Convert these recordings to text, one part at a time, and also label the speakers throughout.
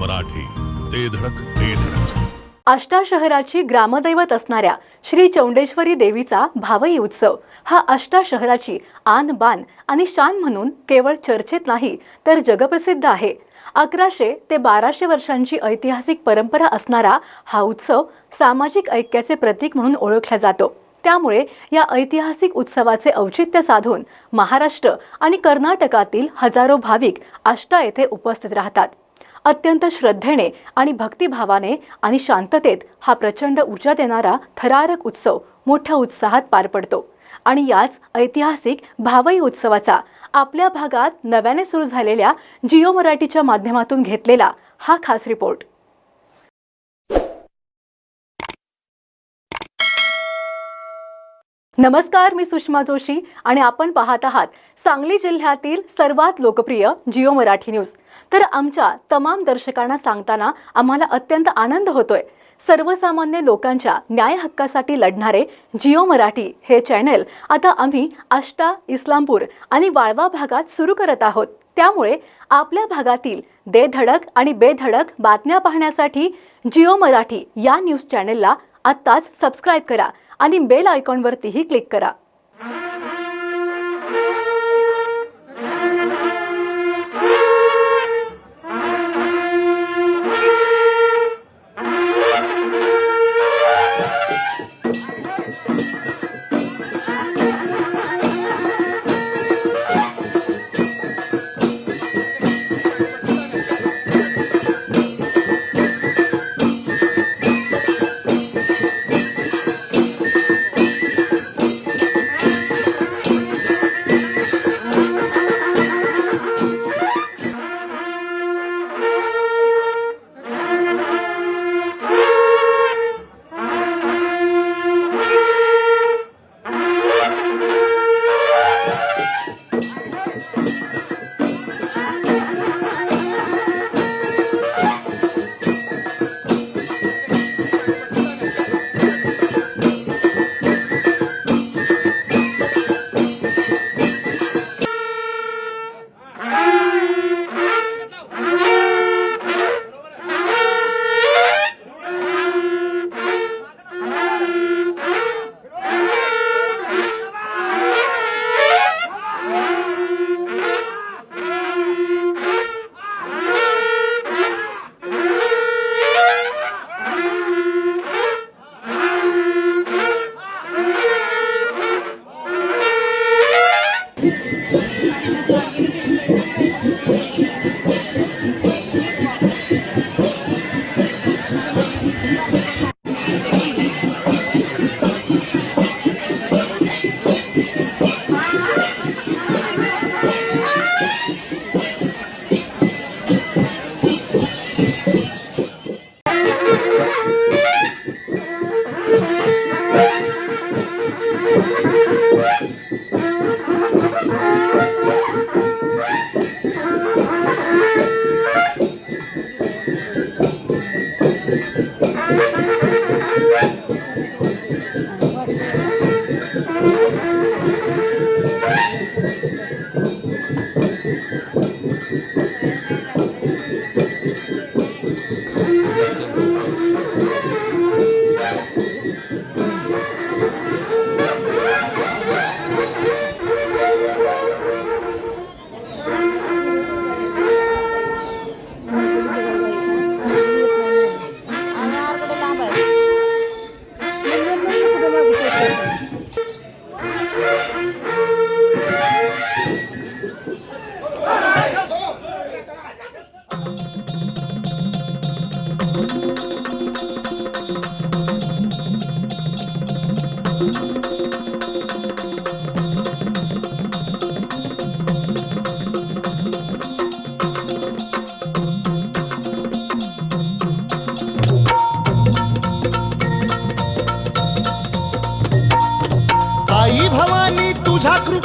Speaker 1: मराठी ते धडक ते धडक.
Speaker 2: आष्टा शहराची ग्रामदैवत असणाऱ्या श्री चौंडेश्वरी देवीचा भावई उत्सव हा आष्टा शहराची आन बान आणि शान म्हणून केवळ चर्चेत नाही तर जगप्रसिद्ध आहे. अकराशे ते बाराशे वर्षांची ऐतिहासिक परंपरा असणारा हा उत्सव सामाजिक ऐक्याचे प्रतीक म्हणून ओळखला जातो. त्यामुळे या ऐतिहासिक उत्सवाचे औचित्य साधून महाराष्ट्र आणि कर्नाटकातील हजारो भाविक आष्टा येथे उपस्थित राहतात. अत्यंत श्रद्धेने आणि भक्तिभावाने आणि शांततेत हा प्रचंड ऊर्जा देणारा थरारक उत्सव मोठ्या उत्साहात पार पडतो. आणि याच ऐतिहासिक भावई उत्सवाचा आपल्या भागात नव्याने सुरू झालेल्या जिओ मराठीच्या माध्यमातून घेतलेला हा खास रिपोर्ट. नमस्कार मी सुषमा जोशी आणि आपण पाहत आहात सांगली जिल्ह्यातील सर्वात लोकप्रिय जिओ मराठी न्यूज. तर आमच्या तमाम दर्शकांना सांगताना आम्हाला अत्यंत आनंद होतोय. सर्वसामान्य लोकांच्या न्याय हक्कासाठी लढणारे जिओ मराठी हे चॅनेल आता आम्ही आष्टा इस्लामपूर आणि वाळवा भागात सुरू करत आहोत. त्यामुळे आपल्या भागातील दे धडक आणि बेधडक बातम्या पाहण्यासाठी जिओ मराठी या न्यूज चॅनेलला आत्ताच सबस्क्राईब करा. आणि बेल आयकॉनवरतीही क्लिक करा.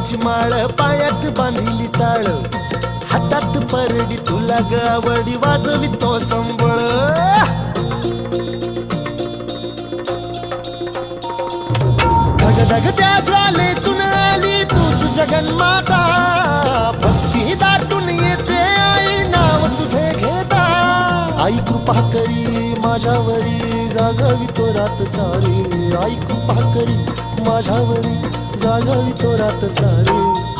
Speaker 3: माझी माळ पायात बांधिली चाळ. हातात परडी तुला गावडी वाजवी तो संबळ. धगधग त्या ज्वालेतून आली तूच जगन्माता. भक्ती दाटून येते आई नाव तुझे घेता. आई कृपा करी माझ्यावरी जागावी तो रात सारी. आई कृपा करी माझ्यावरी जागवी तो रात सारी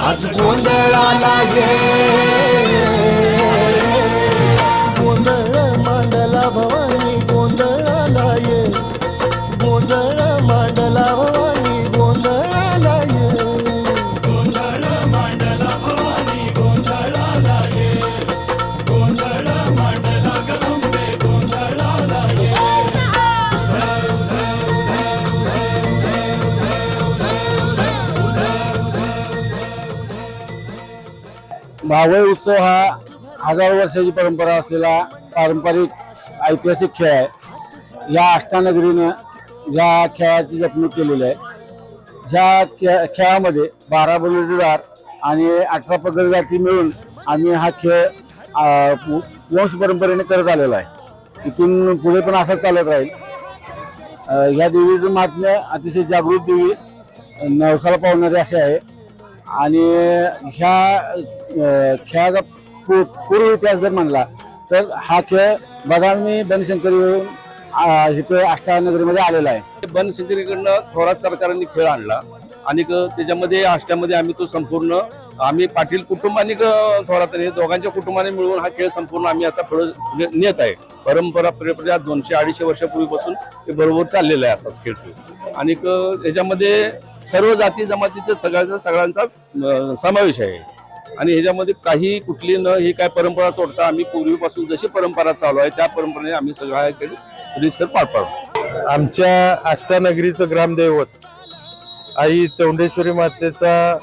Speaker 3: आज गोंधळाला ये.
Speaker 4: मावळ उत्सव हा हजारो वर्षाची परंपरा असलेला पारंपरिक ऐतिहासिक खेळ आहे. या अष्टानगरीनं या खेळाची जपणूक केलेली आहे. ह्या खे खेळामध्ये बारा बलुतेदार आणि अठरा पगड जाती मिळून आम्ही हा खेळ वंश परंपरेने करत आलेला आहे. इथून पुढे पण असंच चालत राहील. ह्या देवीचं महात्म्य अतिशय जागृत देवी नवसाला पावणारी असे आहे. आणि ह्या खेळाचा पू- पूर्व इतिहास जर म्हणला तर हा खेळ बदामी बनशंकरी येऊन इथे अष्टानगरीमध्ये आलेला आहे.
Speaker 5: बनशंकरीकडनं थोरात सरकारने खेळ आणला. आणि त्याच्यामध्ये आष्ट्यामध्ये आम्ही तो संपूर्ण आम्ही पाटील कुटुंब आणि थोरात दोघांच्या कुटुंबाने मिळून हा खेळ संपूर्ण आम्ही आता पुढे म्हणजे नेत आहे. परंपरा परंपरा दोनशे अडीचशे वर्षापूर्वीपासून ते बरोबर चाललेलं आहे असाच खेळ आणि त्याच्यामध्ये सर्व जाती जमातीचा सगळ्याचा सगळ्यांचा समावेश आहे. आणि ह्याच्यामध्ये काही कुठली न ही काय परंपरा तोडता आम्ही पूर्वीपासून जशी परंपरा चालू आहे त्या परंपरेने आम्ही सगळ्याकडे रिसर पार पाडतो.
Speaker 6: आमच्या आष्टानगरीचं ग्रामदैवत आई चौंडेश्वरी मातेचा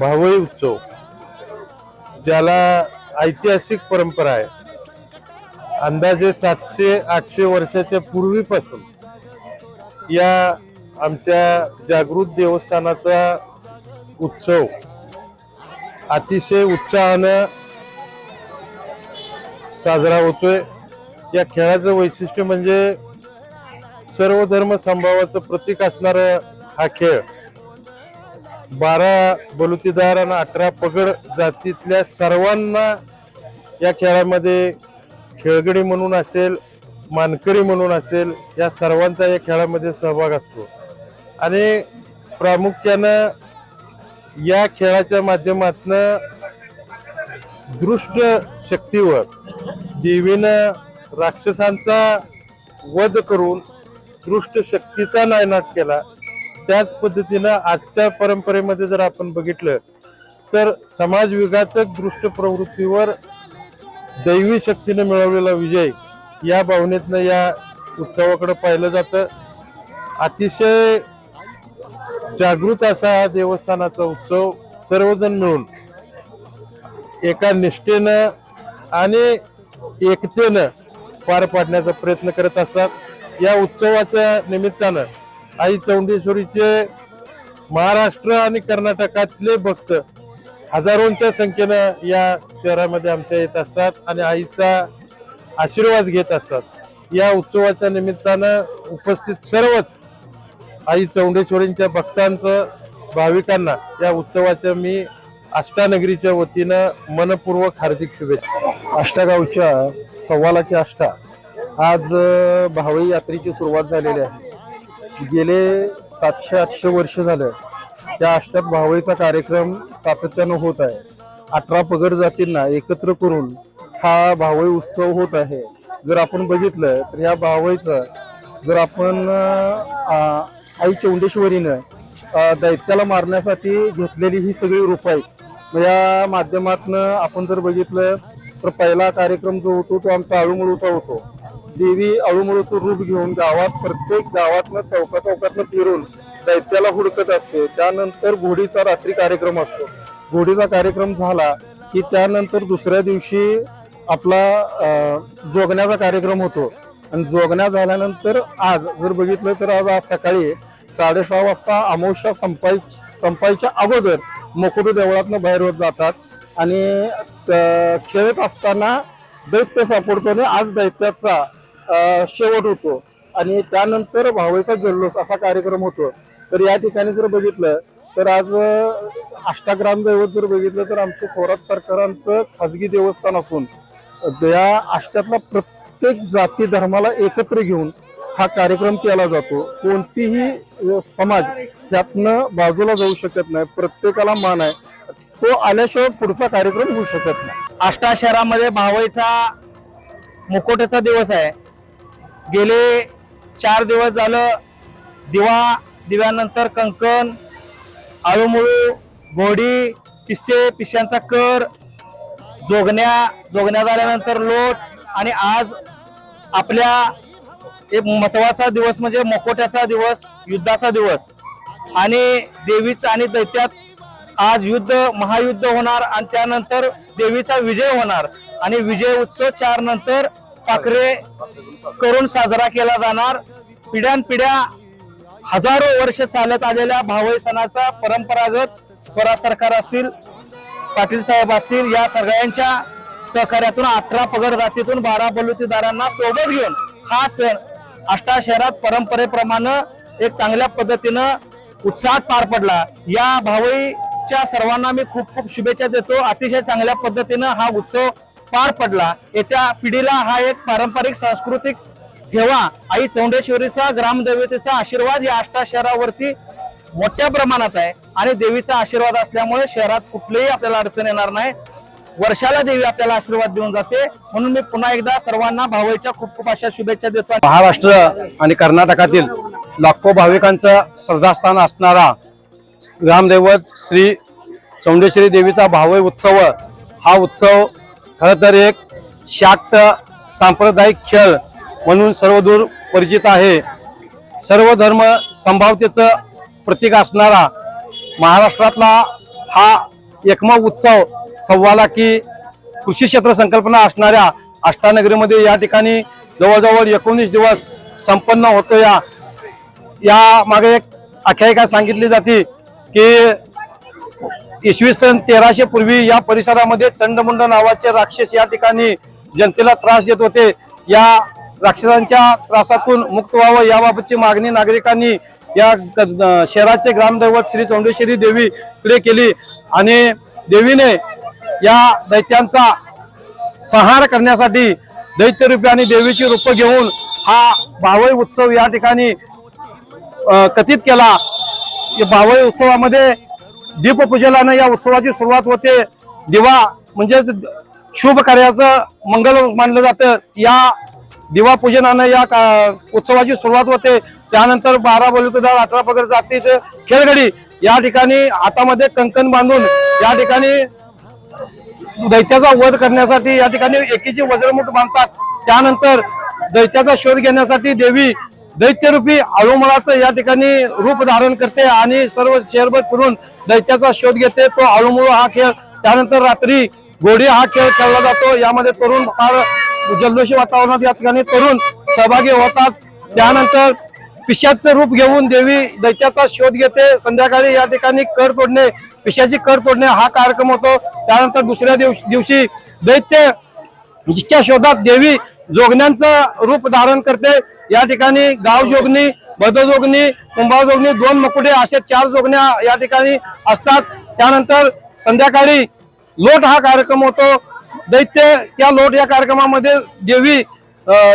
Speaker 6: भावई उत्सव ज्याला ऐतिहासिक परंपरा आहे. अंदाजे सातशे आठशे वर्षाच्या पूर्वीपासून या आमच्या जागृत देवस्थानाचा उत्सव अतिशय उत्साहानं साजरा होतोय. या खेळाचं वैशिष्ट्य म्हणजे सर्व धर्म संभावाचं प्रतीक असणार हा खेळ. बारा बलुतीदार आणि अठरा पगड जातीतल्या सर्वांना या खेळामध्ये खेळगडी म्हणून असेल मानकरी म्हणून असेल या सर्वांचा या खेळामध्ये सहभाग असतो. आणि प्रामुख्यानं या खेळाच्या माध्यमातून दृष्ट शक्तीवर देवीनं राक्षसांचा वध करून दृष्ट शक्तीचा नायनाट केला त्याच पद्धतीनं आजच्या परंपरेमध्ये जर आपण बघितलं तर समाज विघातक दृष्ट प्रवृत्तीवर दैवी शक्तीने मिळवलेला विजय या भावनेतनं या उत्सवाकडे पाहिलं जातं. अतिशय जागृत असा हा देवस्थानाचा उत्सव सर्वजण मिळून एका निष्ठेनं आणि एकतेनं पार पाडण्याचा प्रयत्न करत असतात. या उत्सवाच्या निमित्तानं आई चौंडेश्वरीचे महाराष्ट्र आणि कर्नाटकातले भक्त हजारोंच्या संख्येनं या शहरामध्ये आमच्या येत असतात आणि आईचा आशीर्वाद घेत असतात. या उत्सवाच्या निमित्तानं उपस्थित सर्वच आई चौंडेश्वरींच्या भक्तांचं भाविकांना या उत्सवाच्या मी अष्टानगरीच्या वतीनं मनपूर्वक हार्दिक शुभेच्छा
Speaker 4: अष्टागावच्या सव्वालाची अष्टा
Speaker 7: आज भावई यात्रेची सुरुवात झालेली आहे. गेले सातशे आठशे वर्ष झालं. त्या अष्टात भावईचा कार्यक्रम सातत्यानं होत आहे. अठरा पगड जातींना एकत्र करून हा भावई उत्सव होत आहे. जर आपण बघितलं तर ह्या भावईचं जर आपण आई चौंडेश्वरीनं दैत्याला मारण्यासाठी घेतलेली ही सगळी रूप आहेत. या माध्यमातनं आपण जर बघितलं तर पहिला कार्यक्रम जो होतो तो आमचा अळूमुळूचा होतो. देवी अळूमुळूचं रूप घेऊन गावात प्रत्येक गावातनं चौका चौकातनं फिरून दैत्याला हुडकत असते. त्यानंतर घोडीचा रात्री कार्यक्रम असतो. घोडीचा कार्यक्रम झाला की त्यानंतर दुसऱ्या दिवशी आपला जोगण्याचा कार्यक्रम होतो. आणि जोगण्या झाल्यानंतर आज जर बघितलं तर आज आज सकाळी साडेसहा वाजता अमावस्या संपाय संपायच्या अगोदर मोकोटो देवळातनं बाहेर होत जातात. आणि खेळत असताना दैत्य सापडतो आणि आज दैत्याचा शेवट होतो. आणि त्यानंतर भावेचा जल्लोष असा कार्यक्रम होतो. तर या ठिकाणी जर बघितलं तर आज अष्टाग्राम दैवत जर बघितलं तर आमचं थोरात सरकारांचं खाजगी देवस्थान असून या अष्टातला प्रत्येक प्रत्येक जाती धर्माला एकत्र घेऊन हा कार्यक्रम केला जातो. कोणतीही समाज त्यातनं बाजूला जाऊ शकत नाही. प्रत्येकाला मान आहे. तो आल्याशिवाय पुढचा कार्यक्रम होऊ शकत नाही.
Speaker 8: आष्टा शहरामध्ये भावईचा मुकोट्याचा दिवस आहे. गेले चार दिवस झालं दिवा दिव्यानंतर कंकण आळूमुळू घोडी पिस्से पिश्यांचा कर जोगण्या जोगण्या झाल्यानंतर लोट आणि आज आपल्या एक महत्त्वाचा दिवस म्हणजे मकोट्याचा दिवस युद्धाचा दिवस. आणि देवीचा आणि दैत्यात आज युद्ध महायुद्ध होणार आणि त्यानंतर देवीचा विजय होणार. आणि विजय उत्सव चार नंतर पाखरे करून साजरा केला जाणार. पिढ्यानपिढ्या हजारो वर्ष चालत आलेल्या भावई सणाचा परंपरागत स्वराज सरकार असतील पाटील साहेब असतील या सगळ्यांच्या सहकार्यातून अठरा पगड जातीतून बारा बलुतीदारांना सोबत घेऊन हा सण आष्टा शहरात परंपरेप्रमाणे एक चांगल्या पद्धतीनं उत्साहात पार पडला. या भावईच्या सर्वांना मी खूप खूप शुभेच्छा देतो. अतिशय चांगल्या पद्धतीनं हा उत्सव पार पडला. येत्या पिढीला हा एक पारंपरिक सांस्कृतिक ठेवा. आई चौंडेश्वरीचा ग्रामदेवतेचा आशीर्वाद या आष्टा शहरावरती मोठ्या प्रमाणात आहे. आणि देवीचा आशीर्वाद असल्यामुळे शहरात कुठलीही आपल्याला अडचण येणार नाही. वर्षाला देवी आपल्याला आशीर्वाद देऊन जाते. म्हणून मी पुन्हा एकदा सर्वांना भावईच्या खूप खूप अशा शुभेच्छा देतो.
Speaker 7: महाराष्ट्र आणि कर्नाटकातील लाखो भाविकांचं श्रद्धास्थान असणारा ग्रामदैवत श्री चौंडेश्वरी देवीचा भावई उत्सव हा उत्सव खरं तर एक शाक्त सांप्रदायिक खेळ म्हणून सर्वदूर परिचित आहे. सर्व धर्म संभावतेचं प्रतीक असणारा महाराष्ट्रातला हा एकमेव उत्सव सव्वाला की कृषी क्षेत्र संकल्पना असणाऱ्या अष्टानगरीमध्ये या ठिकाणी जवळजवळ एकोणीस दिवस संपन्न होतो या या मागे एक आख्यायिका सांगितली जाते की इसवी सन तेराशे पूर्वी या परिसरामध्ये चंडमुंड नावाचे राक्षस या ठिकाणी जनतेला त्रास देत होते. या राक्षसांच्या त्रासातून मुक्त व्हावं याबाबतची मागणी नागरिकांनी या शहराचे ग्रामदैवत श्री चौंडेश्वरी देवीकडे केली आणि देवीने या दैत्यांचा संहार करण्यासाठी दैत्यरूपी आणि देवीची रूप घेऊन हा भावई उत्सव या ठिकाणी कथित केला. या भावई उत्सवामध्ये दीपपूजनानं या उत्सवाची सुरुवात होते. दिवा म्हणजेच शुभ कार्याचं मंगल मानलं जातं. या दिवा पूजनानं या का- उत्सवाची सुरुवात होते. त्यानंतर बारा बलुतेदार अठरा पगड जातीचे खेळगडी या ठिकाणी हातामध्ये कंकण बांधून या ठिकाणी दैत्याचा वध करण्यासाठी या ठिकाणी एकीची वज्रमुठ बांधतात. त्यानंतर दैत्याचा शोध घेण्यासाठी देवी दैत्यरूपी आळूमळाचं या ठिकाणी रूप धारण करते आणि सर्व शहरभर फिरून दैत्याचा शोध घेते. तो आळूमुळ हा खेळ. त्यानंतर रात्री घोडी हा खेळ खेळला जातो. यामध्ये तरुण फार जल्लोषी वातावरणात या ठिकाणी तरुण सहभागी होतात. त्यानंतर पिशाचं रूप घेऊन देवी दैत्याचा शोध घेते. संध्याकाळी या ठिकाणी कर तोडणे पिशाची कर तोडणे हा कार्यक्रम होतो. त्यानंतर दुसऱ्या दिवशी दिवशी दैत्य जिच्या शोधात देवी जोगण्यांचं रूप धारण करते. या ठिकाणी गाव जोगणी बदजोगणी कुंभाव जोगणी दोन मुकुटे असे चार जोगण्या या ठिकाणी असतात. त्यानंतर संध्याकाळी लोट हा कार्यक्रम होतो. दैत्य त्या लोट या कार्यक्रमामध्ये देवी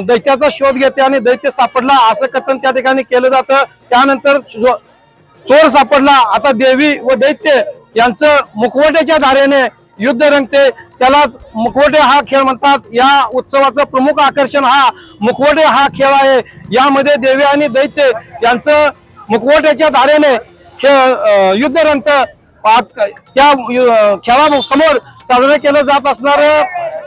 Speaker 7: दैत्याचा शोध घेते आणि दैत्य सापडला असं कथन त्या ठिकाणी केलं जातं. त्यानंतर जो- चोर सापडला. आता देवी व दैत्य यांचं मुखवट्याच्या धारेने युद्ध रंगते. त्यालाच मुखवटे हा खेळ म्हणतात. या उत्सवाचं प्रमुख आकर्षण हा मुखवटे हा खेळ आहे. यामध्ये देवी आणि दैत्य यांचं मुखवट्याच्या धारेने खेळ युद्ध रंगत त्या खेळा खेळासमोर साजरं केलं जात असणार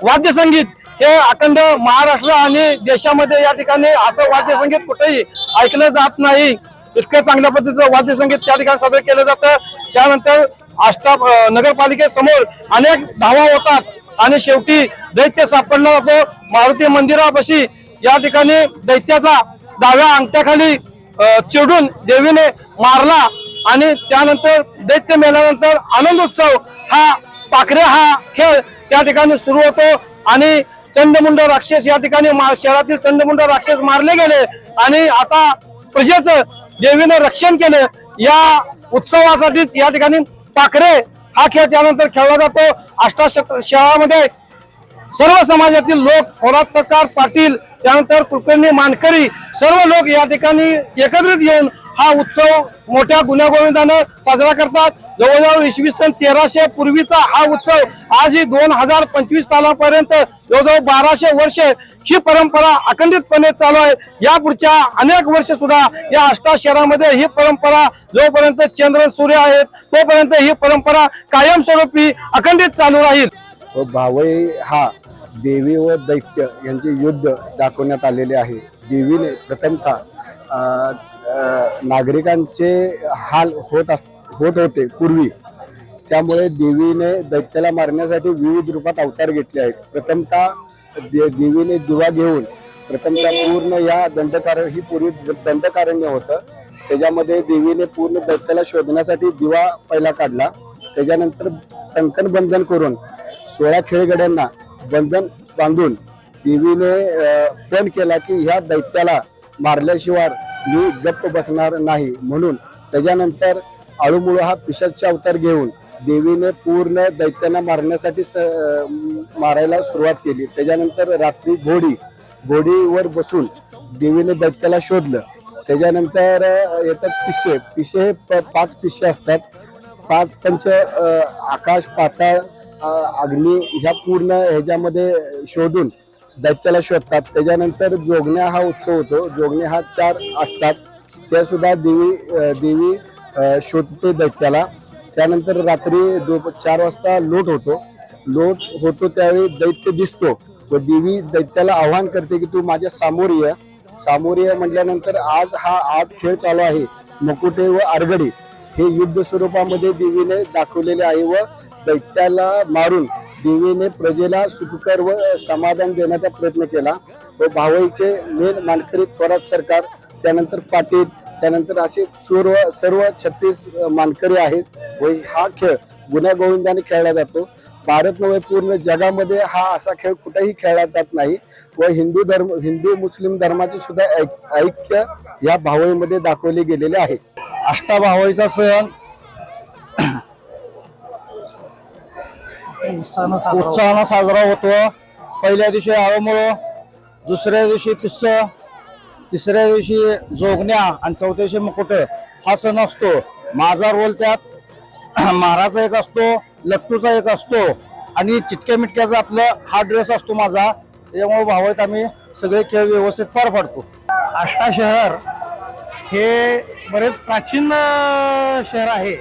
Speaker 7: वाद्यसंगीत हे अखंड महाराष्ट्र आणि देशामध्ये या ठिकाणी असं वाद्यसंगीत कुठेही ऐकलं जात नाही. इतकं चांगल्या पद्धतीचं वाद्यसंगीत त्या ठिकाणी साजरं केलं जातं. त्यानंतर आष्टा नगरपालिकेसमोर अनेक धावा होतात. आणि शेवटी दैत्य सापडला जातो. मारुती मंदिरापाशी या ठिकाणी दैत्याचा डाव्या अंगठ्याखाली चिडून देवीने मारला आणि त्यानंतर दैत्य मेल्यानंतर आनंद उत्सव हा पाखरे हा खेळ त्या ठिकाणी सुरू होतो. आणि चंदमुंड राक्षस या ठिकाणी मा- शहरातील चंदमुंड राक्षस मारले गेले. आणि आता प्रजेचं देवीने रक्षण केलं. या उत्सवासाठीच या ठिकाणी पाखरे हा खेळ त्यानंतर खेळला जातो. अष्टाशत शहरामध्ये सर्व समाजातील लोक थोरात सरकार पाटील त्यानंतर कुलकर्णी मानकरी सर्व लोक या ठिकाणी एकत्रित येऊन हा उत्सव मोठ्या गुण्यागोविंदानं साजरा करतात. जवळजवळ इसवी सन तेराशे पूर्वीचा हा उत्सव आज ही दोन हजार पंचवीस सालापर्यंत जवळजवळ बाराशे वर्ष ही परंपरा अखंडितपणे चालू आहे या पुढच्या अनेक वर्ष सुद्धा या अष्टा शहरामध्ये ही परंपरा जोपर्यंत चंद्र सूर्य आहेत तोपर्यंत ही परंपरा कायमस्वरूपी अखंडित चालू राहील.
Speaker 9: भावई हा देवी व दैत्य यांचे युद्ध दाखवण्यात आलेले आहे. देवीने प्रथमतः नागरिकांचे हाल होत अस होत होते पूर्वी. त्यामुळे देवीने दैत्याला मारण्यासाठी विविध रूपात अवतार घेतले आहेत. प्रथमतः दे- देवीने दिवा घेऊन प्रथमतः पूर्ण या दंडकार ही पूर्वी द- दंडकारण्य होतं. त्याच्यामध्ये देवीने पूर्ण दैत्याला शोधण्यासाठी दिवा पहिला काढला. त्याच्यानंतर टंकन बंधन करून सोळा खेळगड्यांना बंधन बांधून देवीने अं, पण केला की ह्या दैत्याला मारल्याशिवाय मी गप्प बसणार नाही. म्हणून त्याच्यानंतर आळूमुळू हा पिशाचा अवतार घेऊन देवीने पूर्ण दैत्यांना मारण्यासाठी स- मारायला सुरुवात केली. त्याच्यानंतर रात्री घोडी घोडीवर बसून देवीने दैत्याला शोधलं. त्याच्यानंतर येतात पिशे. पिशे हे प- पाच पिशे असतात. पाच पंच आकाश पाताळ अग्नी ह्या पूर्ण ह्याच्यामध्ये शोधून दैत्याला शोधतात. त्याच्यानंतर जोगण्या हा उत्सव होतो. जोगण्या हा चार असतात. त्या सुद्धा देवी देवी शोधते दैत्याला. त्यानंतर रात्री दो चार वाजता लोट होतो. लोट होतो त्यावेळी दैत्य दिसतो. व देवी दैत्याला आव्हान करते की तू माझ्या सामोर ये. सामोर ये म्हटल्यानंतर आज हा आज खेळ चालू आहे. मुकुटे व आरगडी हे युद्ध स्वरूपामध्ये देवीने दाखवलेले आहे व दैत्याला मारून देवीने प्रजेला सुखकर व समाधान देण्याचा प्रयत्न केला. व भावईचे मेन मानकरी थोरात सरकार त्यानंतर पाटील त्यानंतर असे सर्व सर्व छत्तीस मानकरी आहेत. व हा खेळ गुन्हा गोविंदाने खेळला जातो. भारत नव्हे पूर्ण जगामध्ये हा असा खेळ कुठेही खेळला जात नाही. व हिंदू धर्म हिंदू मुस्लिम धर्माचे सुद्धा ऐक- ऐक्य या भावईमध्ये दाखवले गेलेले आहे.
Speaker 10: अष्टाभावाईचा सण. उत्साहानं साजरा होतो. पहिल्या दिवशी आळमुळं दुसऱ्या दिवशी पिस्स तिसऱ्या दिवशी जोगण्या आणि चौथ्या दिवशी मुकुट हा सण असतो. माझा रोल त्यात महाराचा एक असतो लट्टूचा एक असतो आणि चिटक्या मिटक्याचा आपलं हा ड्रेस असतो माझा. त्याच्यामुळे भावत आम्ही सगळे खेळ व्यवस्थित पार पाडतो. आष्टा शहर हे बरेच प्राचीन शहर आहे.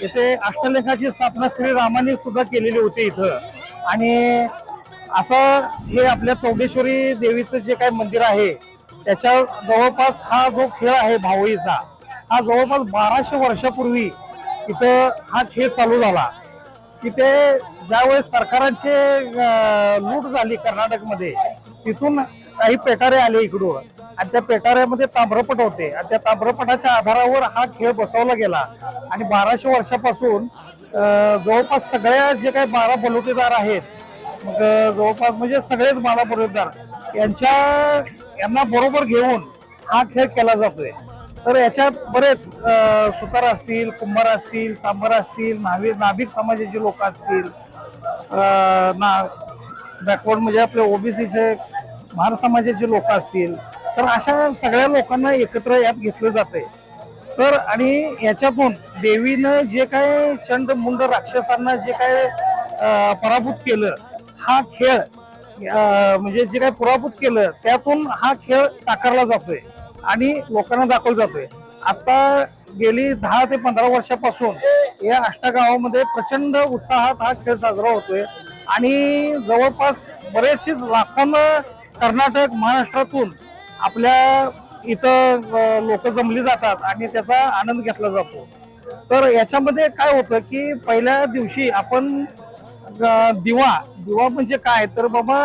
Speaker 10: येथे अष्टलेखाची स्थापना श्री रामाने सुद्धा केलेली होती इथं. आणि असं हे आपल्या चौदेश्वरी देवीचं जे काही मंदिर आहे त्याच्या जवळपास हा जो खेळ आहे भावईचा हा जवळपास बाराशे वर्षापूर्वी इथं हा खेळ चालू झाला. तिथे ज्यावेळेस सरकारांचे लूट झाली कर्नाटकमध्ये तिथून काही पेटारे आले इकडून. आणि त्या पेटाऱ्यामध्ये ताम्रपट होते. आणि त्या ताम्रपटाच्या आधारावर हा खेळ बसवला गेला. आणि बाराशे वर्षापासून जवळपास सगळ्या जे काही बारा बलुतेदार आहेत मग जवळपास म्हणजे सगळेच बारा बलुतेदार यांच्या यांना बरोबर घेऊन हा खेळ केला जातोय. तर याच्यात बरेच सुतार असतील कुंभार असतील सांबर असतील नावी नाभिक समाजाचे लोक असतील ना बॅकवर्ड म्हणजे आपले ओबीसीचे महार समाजाचे लोक असतील. तर अशा सगळ्या लोकांना एकत्र यात घेतलं जाते तर आणि याच्यातून देवीनं जे काय चंड मुंड राक्षसांना जे काय पराभूत केलं हा खेळ म्हणजे जे काही पराभूत केलं त्यातून हा खेळ साकारला जातोय आणि लोकांना दाखवला जातोय. आता गेली दहा ते पंधरा वर्षापासून या आष्टा गावामध्ये प्रचंड उत्साहात हा खेळ साजरा होतोय आणि जवळपास बरेचशीच लाखोनं कर्नाटक महाराष्ट्रातून आपल्या इथं लोक जमली जातात आणि त्याचा आनंद घेतला जातो. तर याच्यामध्ये काय होतं की पहिल्या दिवशी आपण दिवा. दिवा म्हणजे काय? तर बाबा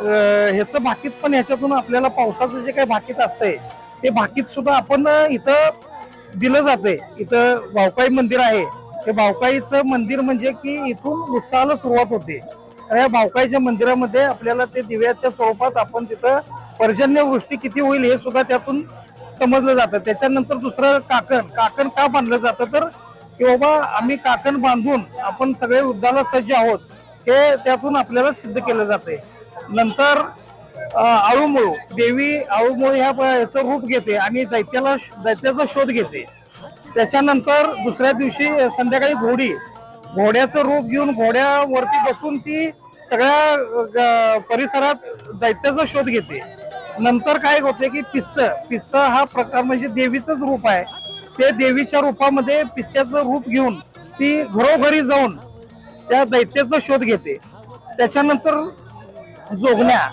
Speaker 10: ह्याचं भाकीत पण ह्याच्यातून आपल्याला पावसाचं जे काही भाकीत असतंय ते भाकीत सुद्धा आपण इथं दिलं जाते इथं भावकाई मंदिर आहे. ते भावकाईचं मंदिर म्हणजे की इथून उत्साहाला सुरुवात होते. या भावकाईच्या मंदिरामध्ये आपल्याला ते दिव्याच्या स्वरूपात आपण तिथं पर्जन्यवृष्टी किती होईल हे सुद्धा त्यातून समजलं जातं. त्याच्यानंतर दुसरं काकण. काकण का बांधलं जातं? तर की बाबा आम्ही काकण बांधून आपण सगळे युद्धाला सज्ज आहोत हे त्यातून आपल्याला सिद्ध केलं जाते नंतर आळूमुळू देवी आळूमुळू ह्या प- याचं रूप घेते आणि दैत्याला दैत्याचा शोध घेते. त्याच्यानंतर दुसऱ्या दिवशी संध्याकाळी घोडी घोड्याचं रूप घेऊन घोड्यावरती बसून ती सगळ्या परिसरात दैत्याचा शोध घेते. नंतर काय होते की पिस्स पिस्स हा प्रकार म्हणजे देवीचंच रूप आहे. ते देवीच्या रूपामध्ये पिस्याचं रूप घेऊन ती घरोघरी जाऊन त्या दैत्याचा शोध घेते. त्याच्यानंतर जोगण्या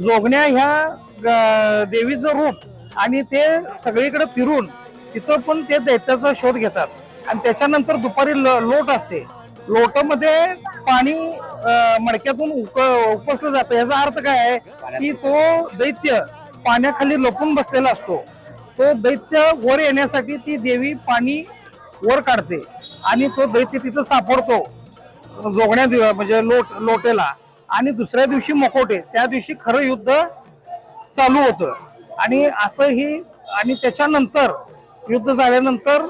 Speaker 10: जोगण्या ह्या देवीचं रूप आणि ते सगळीकडे फिरून तिथं पण ते दैत्याचा शोध घेतात. आणि त्याच्यानंतर दुपारी ल- लोट असते. लोटामध्ये पाणी मडक्यातून उक उपसलं जातं. याचा अर्थ काय आहे? की तो दैत्य पाण्याखाली लपून बसलेला असतो. तो दैत्य वर येण्यासाठी ती देवी पाणी वर काढते आणि तो दैत्य तिथं सापडतो जोगण्या म्हणजे लोट लोटेला. आणि दुसऱ्या दिवशी मकोटे त्या दिवशी खरं युद्ध चालू होतं. आणि असं ही आणि त्याच्यानंतर युद्ध झाल्यानंतर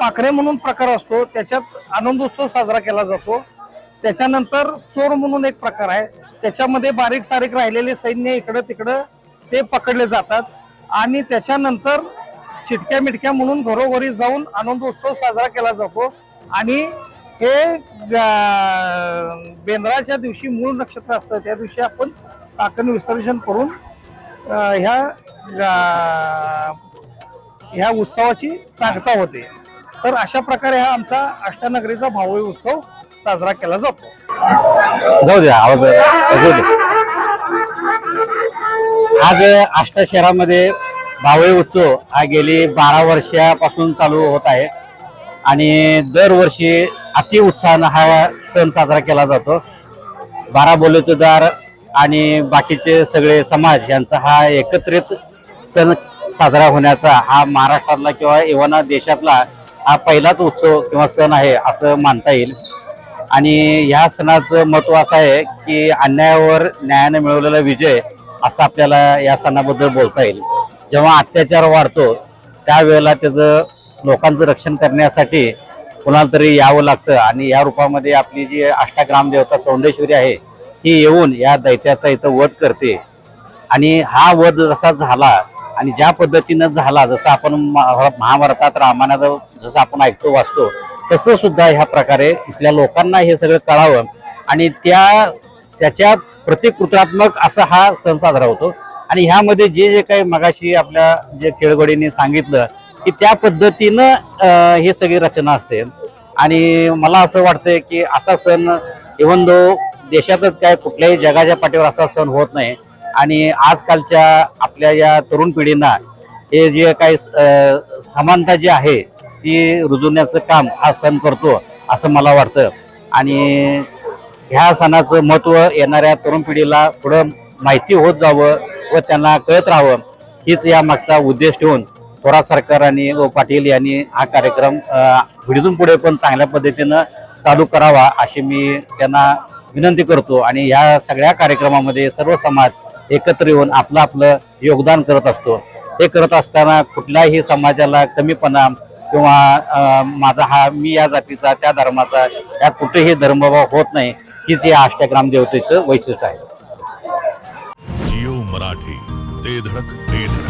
Speaker 10: पाखरे म्हणून प्रकार असतो त्याच्यात आनंदोत्सव साजरा केला जातो. त्याच्यानंतर चोर म्हणून एक प्रकार आहे. त्याच्यामध्ये बारीक सारीक राहिलेले सैन्य इकडं तिकडं ते पकडले जातात. आणि त्याच्यानंतर चिटक्या मिटक्या म्हणून घरोघरी जाऊन आनंदोत्सव साजरा केला जातो. आणि हे बेंद्राच्या दिवशी मूळ नक्षत्र असतं. त्या दिवशी आपण काकण विसर्जन करून ह्या ह्या उत्सवाची सांगता होते. तर अशा प्रकारे हा आमचा अष्टनगरीचा भावळी उत्सव साजरा केला जातो.
Speaker 11: जाऊ द्या आवाज आज आष्टा शहरामध्ये भावई उत्सव हा गेली बारा वर्षापासून चालू होत आहे. आणि दरवर्षी अति उत्साहानं हा सण साजरा केला जातो. बारा बोलतदार आणि बाकीचे सगळे समाज यांचा हा एकत्रित सण साजरा होण्याचा हा महाराष्ट्रातला किंवा इव्हन देशातला हा पहिलाच उत्सव किंवा सण आहे असं मानता येईल. आणि ह्या सणाचं महत्त्व असं आहे की अन्यायावर न्यायानं मिळवलेला विजय असं आपल्याला या सणाबद्दल बोलता येईल. जेव्हा अत्याचार वाढतो त्यावेळेला त्याचं लोकांचं रक्षण करण्यासाठी कुणाला तरी यावं लागतं. आणि या रूपामध्ये आपली जी अष्टाग्राम देवता चौंडेश्वरी आहे ती येऊन या दैत्याचा इथं वध करते. आणि हा वध जसा झाला आणि ज्या पद्धतीनं झाला जसं आपण महा- महाभारतात रामायणात जसं आपण ऐकतो वाचतो तसं सुद्धा ह्या प्रकारे इथल्या लोकांना हे सगळं कळावं. आणि त्या त्याच्या प्रतिकृत्रात्मक असा हा सण साजरा होतो. आणि ह्यामध्ये जे जे काही मगाशी आपल्या जे खेळगडीने सांगितलं की त्या पद्धतीनं हे सगळी रचना असते. आणि मला असं वाटतंय की असा सण इव्हन दो देशातच काय कुठल्याही जगाच्या पाठीवर असा सण होत नाही आणि आजकालच्या आपल्या या तरुण पिढींना हे जे काही समानता जी आहे ती रुजवण्याचं काम हा सण करतो असं मला वाटतं. आणि ह्या सणाचं महत्त्व येणाऱ्या तरुण पिढीला पुढं माहिती होत जावं व त्यांना कळत राहावं हीच या मागचा उद्देश ठेवून थोरात सरकार आणि व पाटील यांनी हा कार्यक्रम विडीतून पिढीतून पुढे पण चांगल्या पद्धतीनं चालू करावा अशी मी त्यांना विनंती करतो आणि या सगळ्या कार्यक्रमामध्ये सर्व समाज एकत्र येऊन आपलं आपलं योगदान करत असतो. हे करत असताना कुठल्याही समाजाला कमीपणा किंवा माझा हा मी या जातीचा त्या धर्माचा या कुठेही धर्मभाव होत नाही. हीच या अष्टग्राम देवतेचं वैशिष्ट्य आहे.
Speaker 1: जिओ मराठी ते धडक ते धडक.